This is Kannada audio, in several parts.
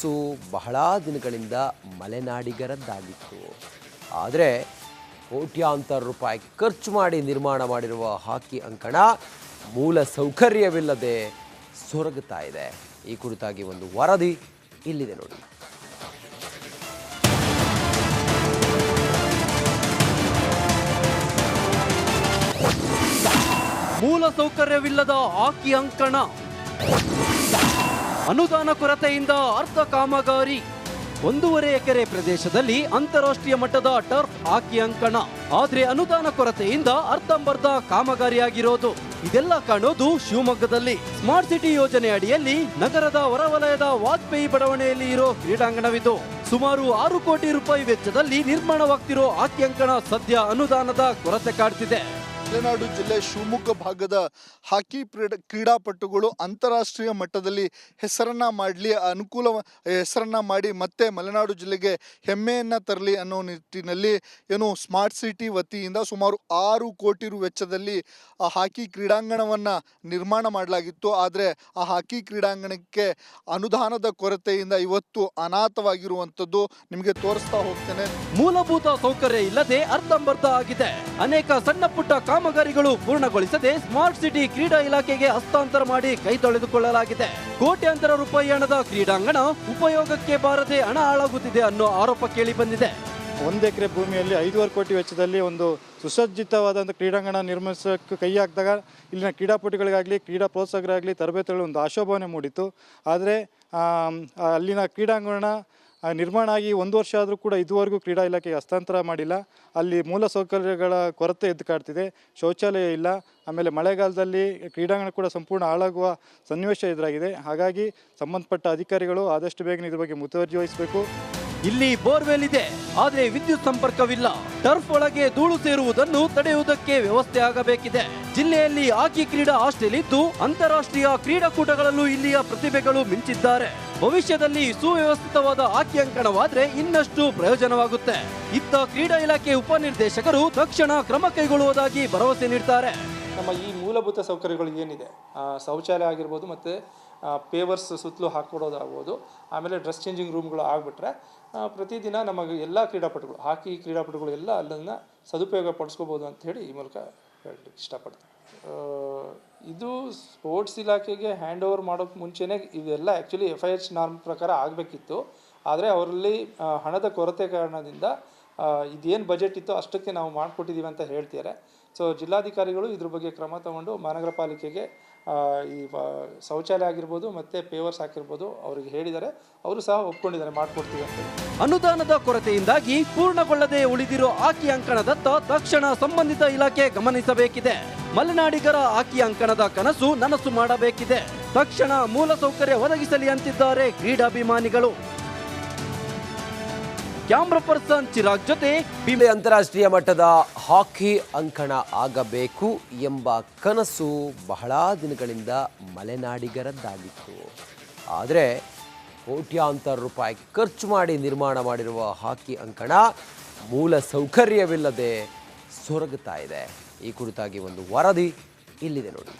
ಕನಸು ಬಹಳ ದಿನಗಳಿಂದ ಮಲೆನಾಡಿಗರದ್ದಾಗಿತ್ತು. ಆದರೆ ಕೋಟ್ಯಾಂತರ ರೂಪಾಯಿ ಖರ್ಚು ಮಾಡಿ ನಿರ್ಮಾಣ ಮಾಡಿರುವ ಹಾಕಿ ಅಂಕಣ ಮೂಲ ಸೌಕರ್ಯವಿಲ್ಲದೆ ಸೊರಗುತ್ತಾ ಇದೆ. ಈ ಕುರಿತಾಗಿ ಒಂದು ವರದಿ ಇಲ್ಲಿದೆ ನೋಡಿ. ಮೂಲ ಸೌಕರ್ಯವಿಲ್ಲದ ಹಾಕಿ ಅಂಕಣ. ಅನುದಾನ ಕೊರತೆಯಿಂದ ಅರ್ಧ ಕಾಮಗಾರಿ. ಒಂದೂವರೆ ಎಕರೆ ಪ್ರದೇಶದಲ್ಲಿ ಅಂತಾರಾಷ್ಟ್ರೀಯ ಮಟ್ಟದ ಟರ್ಫ್ ಹಾಕಿ ಅಂಕಣ. ಆದ್ರೆ ಅನುದಾನ ಕೊರತೆಯಿಂದ ಅರ್ಧಂಬರ್ಧ ಕಾಮಗಾರಿಯಾಗಿರೋದು. ಇದೆಲ್ಲ ಕಾಣೋದು ಶಿವಮೊಗ್ಗದಲ್ಲಿ. ಸ್ಮಾರ್ಟ್ ಸಿಟಿ ಯೋಜನೆ ಅಡಿಯಲ್ಲಿ ನಗರದ ಹೊರವಲಯದ ವಾಜಪೇಯಿ ಬಡಾವಣೆಯಲ್ಲಿ ಇರೋ ಕ್ರೀಡಾಂಗಣವಿದು. ಸುಮಾರು ಆರು ಕೋಟಿ ರೂಪಾಯಿ ವೆಚ್ಚದಲ್ಲಿ ನಿರ್ಮಾಣವಾಗ್ತಿರೋ ಹಾಕಿ ಅಂಕಣ ಸದ್ಯ ಅನುದಾನದ ಕೊರತೆ ಕಾಡ್ತಿದೆ. ಮಲೆನಾಡು ಜಿಲ್ಲೆ ಶಿವಮೊಗ್ಗ ಭಾಗದ ಹಾಕಿ ಕ್ರೀಡಾ ಕ್ರೀಡಾಪಟುಗಳು ಅಂತಾರಾಷ್ಟ್ರೀಯ ಮಟ್ಟದಲ್ಲಿ ಹೆಸರನ್ನ ಮಾಡಲಿ, ಅನುಕೂಲ ಹೆಸರನ್ನ ಮಾಡಿ ಮತ್ತೆ ಮಲೆನಾಡು ಜಿಲ್ಲೆಗೆ ಹೆಮ್ಮೆಯನ್ನ ತರಲಿ ಅನ್ನೋ ನಿಟ್ಟಿನಲ್ಲಿ ಏನು ಸ್ಮಾರ್ಟ್ ಸಿಟಿ ವತಿಯಿಂದ ಸುಮಾರು ಆರು ಕೋಟಿ ರು ವೆಚ್ಚದಲ್ಲಿ ಆ ಹಾಕಿ ಕ್ರೀಡಾಂಗಣವನ್ನ ನಿರ್ಮಾಣ ಮಾಡಲಾಗಿತ್ತು. ಆದರೆ ಆ ಹಾಕಿ ಕ್ರೀಡಾಂಗಣಕ್ಕೆ ಅನುದಾನದ ಕೊರತೆಯಿಂದ ಇವತ್ತು ಅನಾಥವಾಗಿರುವಂಥದ್ದು ನಿಮಗೆ ತೋರಿಸ್ತಾ ಹೋಗ್ತೇನೆ. ಮೂಲಭೂತ ಸೌಕರ್ಯ ಇಲ್ಲದೆ ಅರ್ಧಂಬರ್ಧ ಆಗಿದೆ. ಅನೇಕ ಸಣ್ಣ ಪುಟ್ಟ ಕಾಮಗಾರಿಗಳು ಪೂರ್ಣಗೊಳಿಸದೆ ಸ್ಮಾರ್ಟ್ ಸಿಟಿ ಕ್ರೀಡಾ ಇಲಾಖೆಗೆ ಹಸ್ತಾಂತರ ಮಾಡಿ ಕೈ ತೊಳೆದುಕೊಳ್ಳಲಾಗಿದೆ. ಕೋಟ್ಯಾಂತರ ರೂಪಾಯಿ ಹಣದ ಕ್ರೀಡಾಂಗಣ ಉಪಯೋಗಕ್ಕೆ ಬಾರದೆ ಹಣ ಹಾಳಾಗುತ್ತಿದೆ ಅನ್ನೋ ಆರೋಪ ಕೇಳಿ ಬಂದಿದೆ. ಒಂದು ಎಕರೆ ಭೂಮಿಯಲ್ಲಿ ಐದೂವರೆ ಕೋಟಿ ವೆಚ್ಚದಲ್ಲಿ ಒಂದು ಸುಸಜ್ಜಿತವಾದಂಥ ಕ್ರೀಡಾಂಗಣ ನಿರ್ಮಿಸೋಕ್ಕೆ ಕೈ ಹಾಕಿದಾಗ ಇಲ್ಲಿನ ಕ್ರೀಡಾಪಟುಗಳಿಗಾಗಲಿ, ಕ್ರೀಡಾ ಪ್ರೋತ್ಸಾಹಕರಾಗಲಿ ತರಬೇತಿಗಳು ಒಂದು ಆಶೋಭಾವನೆ ಮೂಡಿತು ಆದರೆ ಅಲ್ಲಿನ ಕ್ರೀಡಾಂಗಣ ನಿರ್ಮಾಣ ಆಗಿ ಒಂದು ವರ್ಷ ಆದರೂ ಕೂಡ ಇದುವರೆಗೂ ಕ್ರೀಡಾ ಇಲಾಖೆಗೆ ಹಸ್ತಾಂತರ ಮಾಡಿಲ್ಲ. ಅಲ್ಲಿ ಮೂಲ ಸೌಕರ್ಯಗಳ ಕೊರತೆ ಎದ್ದು ಕಾಡ್ತಿದೆ. ಶೌಚಾಲಯ ಇಲ್ಲ. ಆಮೇಲೆ ಮಳೆಗಾಲದಲ್ಲಿ ಕ್ರೀಡಾಂಗಣ ಕೂಡ ಸಂಪೂರ್ಣ ಹಾಳಾಗುವ ಸನ್ನಿವೇಶ ಎದುರಾಗಿದೆ. ಹಾಗಾಗಿ ಸಂಬಂಧಪಟ್ಟ ಅಧಿಕಾರಿಗಳು ಆದಷ್ಟು ಬೇಗನೆ ಇದ್ರ ಬಗ್ಗೆ ಮುತುವರ್ಜಿ ವಹಿಸಬೇಕು. ಇಲ್ಲಿ ಬೋರ್ವೆಲ್ ಇದೆ ಆದರೆ ವಿದ್ಯುತ್ ಸಂಪರ್ಕವಿಲ್ಲ. ಟರ್ಫ್ ಒಳಗೆ ಧೂಳು ಸೇರುವುದನ್ನು ತಡೆಯುವುದಕ್ಕೆ ವ್ಯವಸ್ಥೆ ಆಗಬೇಕಿದೆ. ಜಿಲ್ಲೆಯಲ್ಲಿ ಹಾಕಿ ಕ್ರೀಡಾ ಹಾಸ್ಟೆಲ್ ಇದ್ದು ಅಂತಾರಾಷ್ಟ್ರೀಯ ಕ್ರೀಡಾಕೂಟಗಳಲ್ಲೂ ಇಲ್ಲಿಯ ಪ್ರತಿಭೆಗಳು ಮಿಂಚಿದ್ದಾರೆ. ಭವಿಷ್ಯದಲ್ಲಿ ಸುವ್ಯವಸ್ಥಿತವಾದ ಆಕಿ ಅಂಕಣವಾದ್ರೆ ಇನ್ನಷ್ಟು ಪ್ರಯೋಜನವಾಗುತ್ತೆ. ಇತ್ತ ಕ್ರೀಡಾ ಇಲಾಖೆ ಉಪನಿರ್ದೇಶಕರು ತಕ್ಷಣ ಕ್ರಮ ಕೈಗೊಳ್ಳುವುದಾಗಿ ಭರವಸೆ ನೀಡ್ತಾರೆ. ನಮ್ಮ ಈ ಮೂಲಭೂತ ಸೌಕರ್ಯಗಳು ಏನಿದೆ? ಶೌಚಾಲಯ ಆಗಿರ್ಬೋದು ಮತ್ತು ಪೇವರ್ಸ್ ಸುತ್ತಲೂ ಹಾಕ್ಕೊಡೋದಾಗ್ಬೋದು, ಆಮೇಲೆ ಡ್ರೆಸ್ ಚೇಂಜಿಂಗ್ ರೂಮ್ಗಳು ಆಗಿಬಿಟ್ರೆ ಪ್ರತಿದಿನ ನಮಗೆ ಎಲ್ಲ ಕ್ರೀಡಾಪಟುಗಳು, ಹಾಕಿ ಕ್ರೀಡಾಪಟುಗಳು ಎಲ್ಲ ಅಲ್ಲನ್ನು ಸದುಪಯೋಗ ಪಡಿಸ್ಕೋಬೋದು ಅಂತ ಹೇಳಿ ಈ ಮೂಲಕ ಹೇಳಲಿಕ್ಕೆ ಇಷ್ಟಪಡ್ತೀನಿ. ಇದು ಸ್ಪೋರ್ಟ್ಸ್ ಇಲಾಖೆಗೆ ಹ್ಯಾಂಡ್ ಓವರ್ ಮಾಡೋಕ್ಕೆ ಮುಂಚೆನೇ ಇವೆಲ್ಲ actually F I H norm ಪ್ರಕಾರ ಆಗಬೇಕಿತ್ತು. ಆದರೆ ಅವರಲ್ಲಿ ಹಣದ ಕೊರತೆ ಕಾರಣದಿಂದ ಇದೇನು ಬಜೆಟ್ ಇತ್ತು ಅಷ್ಟಕ್ಕೆ ನಾವು ಮಾಡಿಕೊಟ್ಟಿದ್ದೀವಿ ಅಂತ ಹೇಳ್ತಿದ್ದಾರೆ ಸೊ ಜಿಲ್ಲಾಧಿಕಾರಿಗಳು ಇದ್ರ ಬಗ್ಗೆ ಕ್ರಮ ತಗೊಂಡು ಮಹಾನಗರ ಪಾಲಿಕೆಗೆ ಈ ಶೌಚಾಲಯ ಆಗಿರ್ಬೋದು ಮತ್ತು ಪೇವರ್ಸ್ ಆಗಿರ್ಬೋದು ಅವರಿಗೆ ಹೇಳಿದ್ದಾರೆ. ಅವರು ಸಹ ಒಪ್ಕೊಂಡಿದ್ದಾರೆ, ಮಾಡಿಕೊಡ್ತೀವಿ ಅಂತ. ಅನುದಾನದ ಕೊರತೆಯಿಂದಾಗಿ ಪೂರ್ಣಗೊಳ್ಳದೆ ಉಳಿದಿರೋ ಆಕಿ ಅಂಕಣದತ್ತ ತಕ್ಷಣ ಸಂಬಂಧಿತ ಇಲಾಖೆ ಗಮನಿಸಬೇಕಿದೆ. ಮಲೆನಾಡಿಗರ ಆಕಿ ಅಂಕಣದ ಕನಸು ನನಸು ಮಾಡಬೇಕಿದೆ. ತಕ್ಷಣ ಮೂಲಸೌಕರ್ಯ ಒದಗಿಸಲಿ ಅಂತಿದ್ದಾರೆ ಕ್ರೀಡಾಭಿಮಾನಿಗಳು. ಕ್ಯಾಮ್ರಾ ಪರ್ಸನ್ ಚಿರಾಗ್ ಜೊತೆ ಬಿಬೆ ಅಂತಾರಾಷ್ಟ್ರೀಯ ಮಟ್ಟದ ಹಾಕಿ ಅಂಕಣ ಆಗಬೇಕು ಎಂಬ ಕನಸು ಬಹಳ ದಿನಗಳಿಂದ ಮಲೆನಾಡಿಗರದ್ದಾಗಿತ್ತು. ಆದರೆ ಕೋಟ್ಯಾಂತರ ರೂಪಾಯಿ ಖರ್ಚು ಮಾಡಿ ನಿರ್ಮಾಣ ಮಾಡಿರುವ ಹಾಕಿ ಅಂಕಣ ಮೂಲ ಸೌಕರ್ಯವಿಲ್ಲದೆ ಸೊರಗುತ್ತಾ ಇದೆ. ಈ ಕುರಿತಾಗಿ ಒಂದು ವರದಿ ಇಲ್ಲಿದೆ ನೋಡಿ.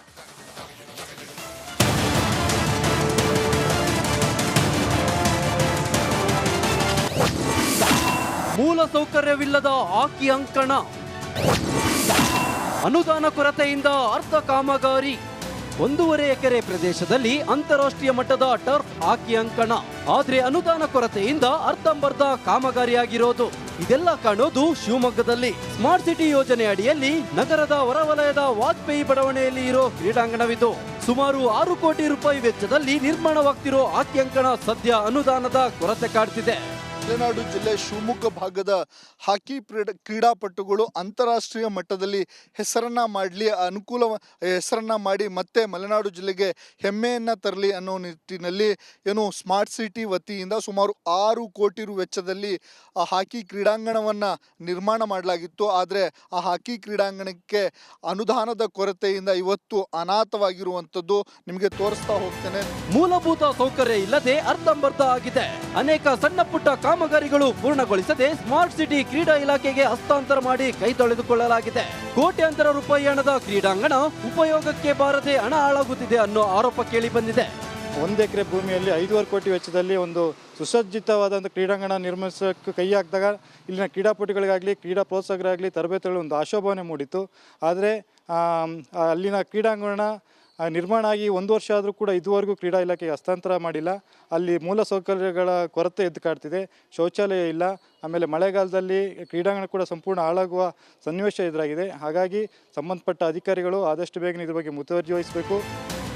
ಮೂಲ ಸೌಕರ್ಯವಿಲ್ಲದ ಹಾಕಿ ಅಂಕಣ. ಅನುದಾನ ಕೊರತೆಯಿಂದ ಅರ್ಧ ಕಾಮಗಾರಿ. ಒಂದೂವರೆ ಎಕರೆ ಪ್ರದೇಶದಲ್ಲಿ ಅಂತಾರಾಷ್ಟ್ರೀಯ ಮಟ್ಟದ ಟರ್ಫ್ ಹಾಕಿ ಅಂಕಣ. ಆದ್ರೆ ಅನುದಾನ ಕೊರತೆಯಿಂದ ಅರ್ಧಂಬರ್ಧ ಕಾಮಗಾರಿಯಾಗಿರೋದು. ಇದೆಲ್ಲ ಕಾಣೋದು ಶಿವಮೊಗ್ಗದಲ್ಲಿ. ಸ್ಮಾರ್ಟ್ ಸಿಟಿ ಯೋಜನೆ ಅಡಿಯಲ್ಲಿ ನಗರದ ಹೊರವಲಯದ ವಾಜಪೇಯಿ ಬಡಾವಣೆಯಲ್ಲಿ ಇರೋ ಕ್ರೀಡಾಂಗಣವಿದು. ಸುಮಾರು ಆರು ಕೋಟಿ ರೂಪಾಯಿ ವೆಚ್ಚದಲ್ಲಿ ನಿರ್ಮಾಣವಾಗ್ತಿರೋ ಹಾಕಿ ಅಂಕಣ ಸದ್ಯ ಅನುದಾನದ ಕೊರತೆ ಕಾಡ್ತಿದೆ. ಮಲೆನಾಡು ಜಿಲ್ಲೆ ಶಿವಮೊಗ್ಗ ಭಾಗದ ಹಾಕಿ ಕ್ರೀಡಾ ಕ್ರೀಡಾಪಟುಗಳು ಅಂತಾರಾಷ್ಟ್ರೀಯ ಮಟ್ಟದಲ್ಲಿ ಹೆಸರನ್ನ ಮಾಡಲಿ, ಅನುಕೂಲ ಹೆಸರನ್ನ ಮಾಡಿ ಮತ್ತೆ ಮಲೆನಾಡು ಜಿಲ್ಲೆಗೆ ಹೆಮ್ಮೆಯನ್ನ ತರಲಿ ಅನ್ನೋ ನಿಟ್ಟಿನಲ್ಲಿ ಏನು ಸ್ಮಾರ್ಟ್ ಸಿಟಿ ವತಿಯಿಂದ ಸುಮಾರು ಆರು ಕೋಟಿ ರು ವೆಚ್ಚದಲ್ಲಿ ಆ ಹಾಕಿ ಕ್ರೀಡಾಂಗಣವನ್ನ ನಿರ್ಮಾಣ ಮಾಡಲಾಗಿತ್ತು. ಆದರೆ ಆ ಹಾಕಿ ಕ್ರೀಡಾಂಗಣಕ್ಕೆ ಅನುದಾನದ ಕೊರತೆಯಿಂದ ಇವತ್ತು ಅನಾಥವಾಗಿರುವಂಥದ್ದು ನಿಮಗೆ ತೋರಿಸ್ತಾ ಹೋಗ್ತೇನೆ. ಮೂಲಭೂತ ಸೌಕರ್ಯ ಇಲ್ಲದೆ ಅರ್ಧಂಬರ್ಧ ಆಗಿದೆ. ಅನೇಕ ಸಣ್ಣ ಪುಟ್ಟ ಕಾಮಗಾರಿಗಳು ಪೂರ್ಣಗೊಳಿಸದೆ ಸ್ಮಾರ್ಟ್ ಸಿಟಿ ಕ್ರೀಡಾ ಇಲಾಖೆಗೆ ಹಸ್ತಾಂತರ ಮಾಡಿ ಕೈ ತೊಳೆದುಕೊಳ್ಳಲಾಗಿದೆ. ಕೋಟ್ಯಾಂತರ ರೂಪಾಯಿ ಹಣದ ಕ್ರೀಡಾಂಗಣ ಉಪಯೋಗಕ್ಕೆ ಬಾರದೆ ಹಣ ಹಾಳಾಗುತ್ತಿದೆ ಅನ್ನೋ ಆರೋಪ ಕೇಳಿ ಬಂದಿದೆ. ಒಂದು ಎಕರೆ ಭೂಮಿಯಲ್ಲಿ ಐದೂವರೆ ಕೋಟಿ ವೆಚ್ಚದಲ್ಲಿ ಒಂದು ಸುಸಜ್ಜಿತವಾದಂಥ ಕ್ರೀಡಾಂಗಣ ನಿರ್ಮಿಸೋಕ್ಕೆ ಕೈ ಹಾಕಿದಾಗ ಇಲ್ಲಿನ ಕ್ರೀಡಾಪಟುಗಳಿಗಾಗಲಿ, ಕ್ರೀಡಾ ಪ್ರೋತ್ಸಾಹಕರಾಗಲಿ ತರಬೇತಿಗಳು ಒಂದು ಆಶೋಭಾವನೆ ಮೂಡಿತ್ತು. ಆದರೆ ಅಲ್ಲಿನ ಕ್ರೀಡಾಂಗಣ ನಿರ್ಮಾಣ ಆಗಿ ಒಂದು ವರ್ಷ ಆದರೂ ಕೂಡ ಇದುವರೆಗೂ ಕ್ರೀಡಾ ಇಲಾಖೆಗೆ ಹಸ್ತಾಂತರ ಮಾಡಿಲ್ಲ. ಅಲ್ಲಿ ಮೂಲ ಸೌಕರ್ಯಗಳ ಕೊರತೆ ಎದ್ದು ಕಾಡ್ತಿದೆ. ಶೌಚಾಲಯ ಇಲ್ಲ. ಆಮೇಲೆ ಮಳೆಗಾಲದಲ್ಲಿ ಕ್ರೀಡಾಂಗಣ ಕೂಡ ಸಂಪೂರ್ಣ ಹಾಳಾಗುವ ಸನ್ನಿವೇಶ ಎದುರಾಗಿದೆ. ಹಾಗಾಗಿ ಸಂಬಂಧಪಟ್ಟ ಅಧಿಕಾರಿಗಳು ಆದಷ್ಟು ಬೇಗನೆ ಇದ್ರ ಬಗ್ಗೆ ಮುತುವರ್ಜಿ ವಹಿಸಬೇಕು.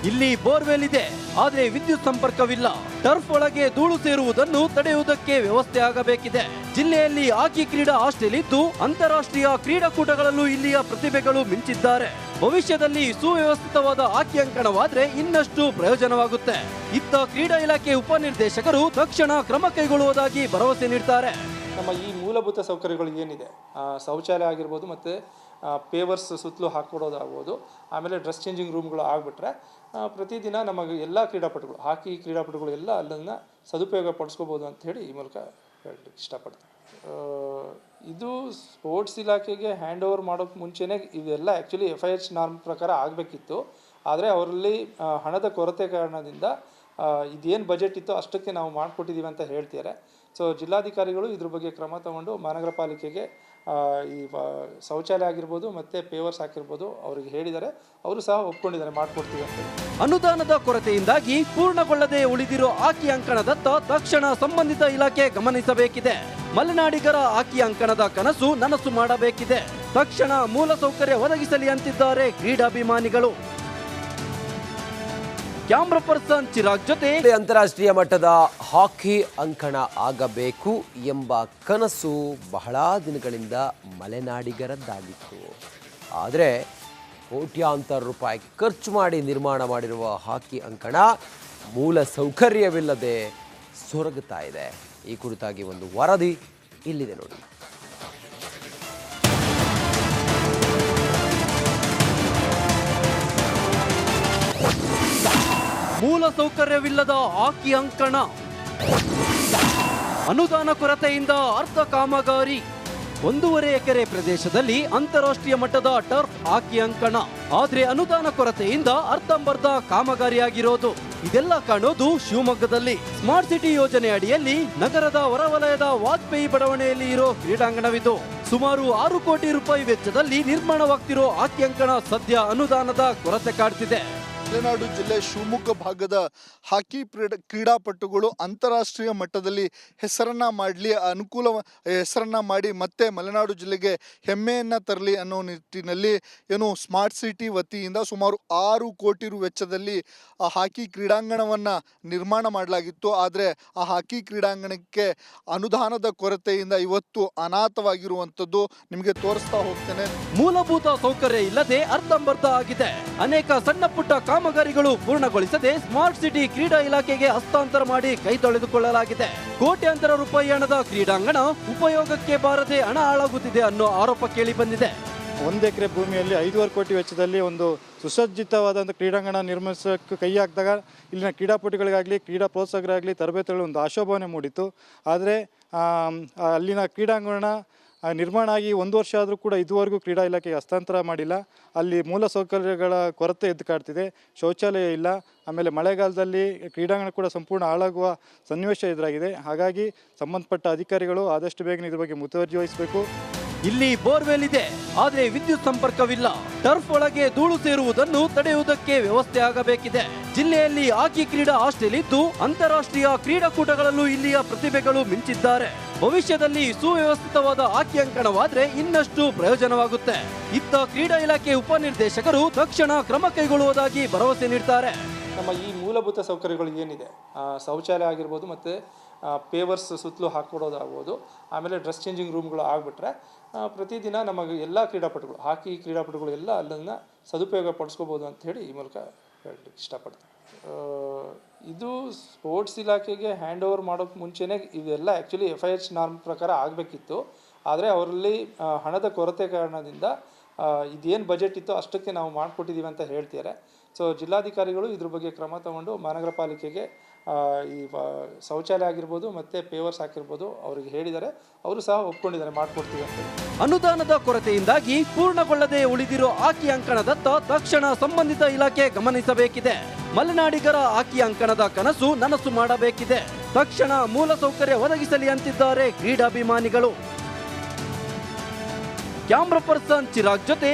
ಇಲ್ಲಿ ಬೋರ್ವೆಲ್ ಇದೆ ಆದರೆ ವಿದ್ಯುತ್ ಸಂಪರ್ಕವಿಲ್ಲ. ಟರ್ಫ್ ಒಳಗೆ ಧೂಳು ಸೇರುವುದನ್ನು ತಡೆಯುವುದಕ್ಕೆ ವ್ಯವಸ್ಥೆ ಆಗಬೇಕಿದೆ. ಜಿಲ್ಲೆಯಲ್ಲಿ ಹಾಕಿ ಕ್ರೀಡಾ ಹಾಸ್ಟೆಲ್ ಇದ್ದು ಅಂತಾರಾಷ್ಟ್ರೀಯ ಕ್ರೀಡಾಕೂಟಗಳಲ್ಲೂ ಇಲ್ಲಿಯ ಪ್ರತಿಭೆಗಳು ಮಿಂಚಿದ್ದಾರೆ. ಭವಿಷ್ಯದಲ್ಲಿ ಸುವ್ಯವಸ್ಥಿತವಾದ ಆಕಿ ಅಂಕಣವಾದ್ರೆ ಇನ್ನಷ್ಟು ಪ್ರಯೋಜನವಾಗುತ್ತೆ. ಇತ್ತ ಕ್ರೀಡಾ ಇಲಾಖೆ ಉಪನಿರ್ದೇಶಕರು ತಕ್ಷಣ ಕ್ರಮ ಕೈಗೊಳ್ಳುವುದಾಗಿ ಭರವಸೆ ನೀಡ್ತಾರೆ. ನಮ್ಮ ಈ ಮೂಲಭೂತ ಸೌಕರ್ಯಗಳು ಏನಿದೆ? ಶೌಚಾಲಯ ಆಗಿರ್ಬೋದು ಮತ್ತು ಪೇವರ್ಸ್ ಸುತ್ತಲೂ ಹಾಕ್ಕೊಡೋದಾಗ್ಬೋದು, ಆಮೇಲೆ ಡ್ರೆಸ್ ಚೇಂಜಿಂಗ್ ರೂಮ್ಗಳು ಆಗಿಬಿಟ್ರೆ ಪ್ರತಿದಿನ ನಮಗೆ ಎಲ್ಲ ಕ್ರೀಡಾಪಟುಗಳು, ಹಾಕಿ ಕ್ರೀಡಾಪಟುಗಳು ಎಲ್ಲ ಅಲ್ಲನ್ನು ಸದುಪಯೋಗ ಪಡಿಸ್ಕೋಬೋದು ಅಂತ ಹೇಳಿ ಈ ಮೂಲಕ ಹೇಳಲಿಕ್ಕೆ ಇಷ್ಟಪಡ್ತೀನಿ. ಇದು ಸ್ಪೋರ್ಟ್ಸ್ ಇಲಾಖೆಗೆ ಹ್ಯಾಂಡ್ ಓವರ್ ಮಾಡೋಕ್ಕೆ ಮುಂಚೆನೇ ಇದೆಲ್ಲ actually F I H norm ಪ್ರಕಾರ ಆಗಬೇಕಿತ್ತು. ಆದರೆ ಅವರಲ್ಲಿ ಹಣದ ಕೊರತೆ ಕಾರಣದಿಂದ ಇದೇನು ಬಜೆಟ್ ಇತ್ತೋ ಅಷ್ಟಕ್ಕೆ ನಾವು ಮಾಡಿಕೊಟ್ಟಿದ್ದೀವಿ ಅಂತ ಹೇಳ್ತಿದ್ದಾರೆ ಸೊ ಜಿಲ್ಲಾಧಿಕಾರಿಗಳು ಇದ್ರ ಬಗ್ಗೆ ಕ್ರಮ ತಗೊಂಡು ಮಹಾನಗರ ಪಾಲಿಕೆಗೆ ಈ ಶೌಚಾಲಯ ಆಗಿರ್ಬೋದು ಮತ್ತು ಪೇವರ್ಸ್ ಹಾಕಿರ್ಬೋದು ಅವ್ರಿಗೆ ಹೇಳಿದ್ದಾರೆ ಅವರು ಸಹ ಒಪ್ಕೊಂಡಿದ್ದಾರೆ ಮಾಡಿಕೊಡ್ತೀವಿ ಅಂತ. ಅನುದಾನದ ಕೊರತೆಯಿಂದಾಗಿ ಪೂರ್ಣಗೊಳ್ಳದೆ ಉಳಿದಿರೋ ಆಕಿ ಅಂಕಣದತ್ತ ತಕ್ಷಣ ಸಂಬಂಧಿತ ಇಲಾಖೆ ಗಮನಿಸಬೇಕಿದೆ. ಮಲೆನಾಡಿಗರ ಹಾಕಿ ಅಂಕಣದ ಕನಸು ನನಸು ಮಾಡಬೇಕಿದೆ. ತಕ್ಷಣ ಮೂಲಸೌಕರ್ಯ ಒದಗಿಸಲಿ ಅಂತಿದ್ದಾರೆ ಕ್ರೀಡಾಭಿಮಾನಿಗಳು. ಕ್ಯಾಮ್ರಾ ಪರ್ಸನ್ ಚಿರಾಗ್ ಜೊತೆ ಅಂತಾರಾಷ್ಟ್ರೀಯ ಮಟ್ಟದ ಹಾಕಿ ಅಂಕಣ ಆಗಬೇಕು ಎಂಬ ಕನಸು ಬಹಳ ದಿನಗಳಿಂದ ಮಲೆನಾಡಿಗರದ್ದಾಗಿತ್ತು. ಆದರೆ ಕೋಟ್ಯಾಂತರ ರೂಪಾಯಿ ಖರ್ಚು ಮಾಡಿ ನಿರ್ಮಾಣ ಮಾಡಿರುವ ಹಾಕಿ ಅಂಕಣ ಮೂಲ ಸೌಕರ್ಯವಿಲ್ಲದೆ ಸೊರಗುತ್ತಾ ಇದೆ. ಈ ಕುರಿತಾಗಿ ಒಂದು ವರದಿ ಇಲ್ಲಿದೆ ನೋಡಿ. ಮೂಲ ಸೌಕರ್ಯವಿಲ್ಲದ ಆಕಿ ಅಂಕಣ. ಅನುದಾನ ಕೊರತೆಯಿಂದ ಅರ್ಥ ಕಾಮಗಾರಿ. ಒಂದೂವರೆ ಎಕರೆ ಪ್ರದೇಶದಲ್ಲಿ ಅಂತಾರಾಷ್ಟ್ರೀಯ ಮಟ್ಟದ ಟರ್ಫ್ ಹಾಕಿ ಅಂಕಣ. ಆದ್ರೆ ಅನುದಾನ ಕೊರತೆಯಿಂದ ಅರ್ಧಂಬರ್ಧ ಕಾಮಗಾರಿಯಾಗಿರೋದು. ಇದೆಲ್ಲ ಕಾಣೋದು ಶಿವಮೊಗ್ಗದಲ್ಲಿ. ಸ್ಮಾರ್ಟ್ ಸಿಟಿ ಯೋಜನೆ ಅಡಿಯಲ್ಲಿ ನಗರದ ಹೊರವಲಯದ ವಾಜಪೇಯಿ ಬಡಾವಣೆಯಲ್ಲಿ ಇರೋ ಕ್ರೀಡಾಂಗಣವಿದು. ಸುಮಾರು ಆರು ಕೋಟಿ ರೂಪಾಯಿ ವೆಚ್ಚದಲ್ಲಿ ನಿರ್ಮಾಣವಾಗ್ತಿರೋ ಹಾಕಿ ಅಂಕಣ ಸದ್ಯ ಅನುದಾನದ ಕೊರತೆ ಕಾಡ್ತಿದೆ. ಮಲೆನಾಡು ಜಿಲ್ಲೆ ಶಿವಮೊಗ್ಗ ಭಾಗದ ಹಾಕಿ ಕ್ರೀಡಾ ಕ್ರೀಡಾಪಟುಗಳು ಅಂತಾರಾಷ್ಟ್ರೀಯ ಮಟ್ಟದಲ್ಲಿ ಹೆಸರನ್ನ ಮಾಡಲಿ, ಅನುಕೂಲ ಹೆಸರನ್ನ ಮಾಡಿ ಮತ್ತೆ ಮಲೆನಾಡು ಜಿಲ್ಲೆಗೆ ಹೆಮ್ಮೆಯನ್ನು ತರಲಿ ಅನ್ನೋ ನಿಟ್ಟಿನಲ್ಲಿ ಏನು ಸ್ಮಾರ್ಟ್ ಸಿಟಿ ವತಿಯಿಂದ ಸುಮಾರು ಆರು ಕೋಟಿ ರು ವೆಚ್ಚದಲ್ಲಿ ಆ ಹಾಕಿ ಕ್ರೀಡಾಂಗಣವನ್ನು ನಿರ್ಮಾಣ ಮಾಡಲಾಗಿತ್ತು. ಆದರೆ ಆ ಹಾಕಿ ಕ್ರೀಡಾಂಗಣಕ್ಕೆ ಅನುದಾನದ ಕೊರತೆಯಿಂದ ಇವತ್ತು ಅನಾಥವಾಗಿರುವಂಥದ್ದು ನಿಮಗೆ ತೋರಿಸ್ತಾ ಹೋಗ್ತೇನೆ. ಮೂಲಭೂತ ಸೌಕರ್ಯ ಇಲ್ಲದೆ ಅರ್ಧಂಬರ್ಧ ಆಗಿದೆ. ಅನೇಕ ಸಣ್ಣ ಪುಟ್ಟ ಕಾಮಗಾರಿಗಳು ಪೂರ್ಣಗೊಳಿಸದೆ ಸ್ಮಾರ್ಟ್ ಸಿಟಿ ಕ್ರೀಡಾ ಇಲಾಖೆಗೆ ಹಸ್ತಾಂತರ ಮಾಡಿ ಕೈ ತೊಳೆದುಕೊಳ್ಳಲಾಗಿದೆ. ಕೋಟ್ಯಾಂತರ ರೂಪಾಯಿ ಹಣದ ಕ್ರೀಡಾಂಗಣ ಉಪಯೋಗಕ್ಕೆ ಬಾರದೆ ಹಣ ಹಾಳಾಗುತ್ತಿದೆ ಅನ್ನೋ ಆರೋಪ ಕೇಳಿ ಬಂದಿದೆ. ಒಂದು ಎಕರೆ ಭೂಮಿಯಲ್ಲಿ ಐದೂವರೆ ಕೋಟಿ ವೆಚ್ಚದಲ್ಲಿ ಒಂದು ಸುಸಜ್ಜಿತವಾದಂಥ ಕ್ರೀಡಾಂಗಣ ನಿರ್ಮಿಸೋಕ್ಕೆ ಕೈ ಹಾಕಿದಾಗ ಇಲ್ಲಿನ ಕ್ರೀಡಾಪಟುಗಳಿಗಾಗಲಿ, ಕ್ರೀಡಾ ಪ್ರೋತ್ಸಾಹಕರಾಗಲಿ ತರಬೇತಿಗಳು ಒಂದು ಆಶೋಭಾವನೆ ಮೂಡಿತು ಆದರೆ ಅಲ್ಲಿನ ಕ್ರೀಡಾಂಗಣ ನಿರ್ಮಾಣ ಆಗಿ ಒಂದು ವರ್ಷ ಆದರೂ ಕೂಡ ಇದುವರೆಗೂ ಕ್ರೀಡಾ ಇಲಾಖೆಗೆ ಹಸ್ತಾಂತರ ಮಾಡಿಲ್ಲ. ಅಲ್ಲಿ ಮೂಲ ಸೌಕರ್ಯಗಳ ಕೊರತೆ ಎದ್ದು ಕಾಡ್ತಿದೆ. ಶೌಚಾಲಯ ಇಲ್ಲ. ಆಮೇಲೆ ಮಳೆಗಾಲದಲ್ಲಿ ಕ್ರೀಡಾಂಗಣ ಕೂಡ ಸಂಪೂರ್ಣ ಹಾಳಾಗುವ ಸನ್ನಿವೇಶ ಎದುರಾಗಿದೆ. ಹಾಗಾಗಿ ಸಂಬಂಧಪಟ್ಟ ಅಧಿಕಾರಿಗಳು ಆದಷ್ಟು ಬೇಗನೆ ಇದ್ರ ಬಗ್ಗೆ ಮುತುವರ್ಜಿ ವಹಿಸಬೇಕು. ಇಲ್ಲಿ ಬೋರ್ವೆಲ್ ಇದೆ ಆದರೆ ವಿದ್ಯುತ್ ಸಂಪರ್ಕವಿಲ್ಲ. ಟರ್ಫ್ ಒಳಗೆ ಧೂಳು ಸೇರುವುದನ್ನು ತಡೆಯುವುದಕ್ಕೆ ವ್ಯವಸ್ಥೆ ಆಗಬೇಕಿದೆ. ಜಿಲ್ಲೆಯಲ್ಲಿ ಹಾಕಿ ಕ್ರೀಡಾ ಹಾಸ್ಟೆಲ್ ಇದ್ದು, ಅಂತಾರಾಷ್ಟ್ರೀಯ ಕ್ರೀಡಾಕೂಟಗಳಲ್ಲೂ ಇಲ್ಲಿಯ ಪ್ರತಿಭೆಗಳು ಮಿಂಚಿದ್ದಾರೆ. ಭವಿಷ್ಯದಲ್ಲಿ ಸುವ್ಯವಸ್ಥಿತವಾದ ಹಾಕಿ ಅಂಕಣವಾದ್ರೆ ಇನ್ನಷ್ಟು ಪ್ರಯೋಜನವಾಗುತ್ತೆ. ಇತ್ತ ಕ್ರೀಡಾ ಇಲಾಖೆ ಉಪನಿರ್ದೇಶಕರು ತಕ್ಷಣ ಕ್ರಮ ಕೈಗೊಳ್ಳುವುದಾಗಿ ಭರವಸೆ ನೀಡ್ತಾರೆ. ನಮ್ಮ ಈ ಮೂಲಭೂತ ಸೌಕರ್ಯಗಳು ಏನಿದೆ? ಶೌಚಾಲಯ ಆಗಿರ್ಬೋದು ಮತ್ತು ಪೇವರ್ಸ್ ಸುತ್ತಲೂ ಹಾಕ್ಕೊಡೋದಾಗ್ಬೋದು ಆಮೇಲೆ ಡ್ರೆಸ್ ಚೇಂಜಿಂಗ್ ರೂಮ್ಗಳು ಆಗಿಬಿಟ್ರೆ ಪ್ರತಿದಿನ ನಮಗೆ ಎಲ್ಲ ಕ್ರೀಡಾಪಟುಗಳು, ಹಾಕಿ ಕ್ರೀಡಾಪಟುಗಳು ಎಲ್ಲ ಅಲ್ಲನ್ನು ಸದುಪಯೋಗ ಪಡಿಸ್ಕೋಬೋದು ಹೇಳಿ ಈ ಮೂಲಕ ಹೇಳಲಿಕ್ಕೆ ಇಷ್ಟಪಡ್ತೀನಿ. ಇದು ಸ್ಪೋರ್ಟ್ಸ್ ಇಲಾಖೆಗೆ ಹ್ಯಾಂಡ್ ಓವರ್ ಮಾಡೋಕ್ಕೆ ಮುಂಚೆನೇ ಇದೆಲ್ಲ actually F I H norm ಪ್ರಕಾರ ಆಗಬೇಕಿತ್ತು. ಆದರೆ ಅವರಲ್ಲಿ ಹಣದ ಕೊರತೆ ಕಾರಣದಿಂದ ಇದೇನು ಬಜೆಟ್ ಇತ್ತೋ ಅಷ್ಟಕ್ಕೆ ನಾವು ಮಾಡಿಕೊಟ್ಟಿದ್ದೀವಿ ಅಂತ ಹೇಳ್ತಿದ್ದಾರೆ. ಸೊ ಜಿಲ್ಲಾಧಿಕಾರಿಗಳು ಇದ್ರ ಬಗ್ಗೆ ಕ್ರಮ ತಗೊಂಡು ಮಹಾನಗರ ಪಾಲಿಕೆಗೆ ಈ ಶೌಚಾಲಯ ಆಗಿರ್ಬೋದು ಮತ್ತು ಪೇವರ್ಸ್ ಹಾಕಿರ್ಬೋದು ಅವ್ರಿಗೆ ಹೇಳಿದ್ದಾರೆ. ಅವರು ಸಹ ಒಪ್ಕೊಂಡಿದ್ದಾರೆ, ಮಾಡಿಕೊಡ್ತೀವಿ ಅಂತ. ಅನುದಾನದ ಕೊರತೆಯಿಂದಾಗಿ ಪೂರ್ಣಗೊಳ್ಳದೆ ಉಳಿದಿರೋ ಆಕಿ ಅಂಕಣದತ್ತ ತಕ್ಷಣ ಸಂಬಂಧಿತ ಇಲಾಖೆ ಗಮನಿಸಬೇಕಿದೆ. ಮಲೆನಾಡಿಗರ ಆಕಿ ಅಂಕಣದ ಕನಸು ನನಸು ಮಾಡಬೇಕಿದೆ. ತಕ್ಷಣ ಮೂಲಸೌಕರ್ಯ ಒದಗಿಸಲಿ ಅಂತಿದ್ದಾರೆ ಕ್ರೀಡಾಭಿಮಾನಿಗಳು. ಕ್ಯಾಮ್ರಾ ಪರ್ಸನ್ ಚಿರಾಗ್ ಜೊತೆ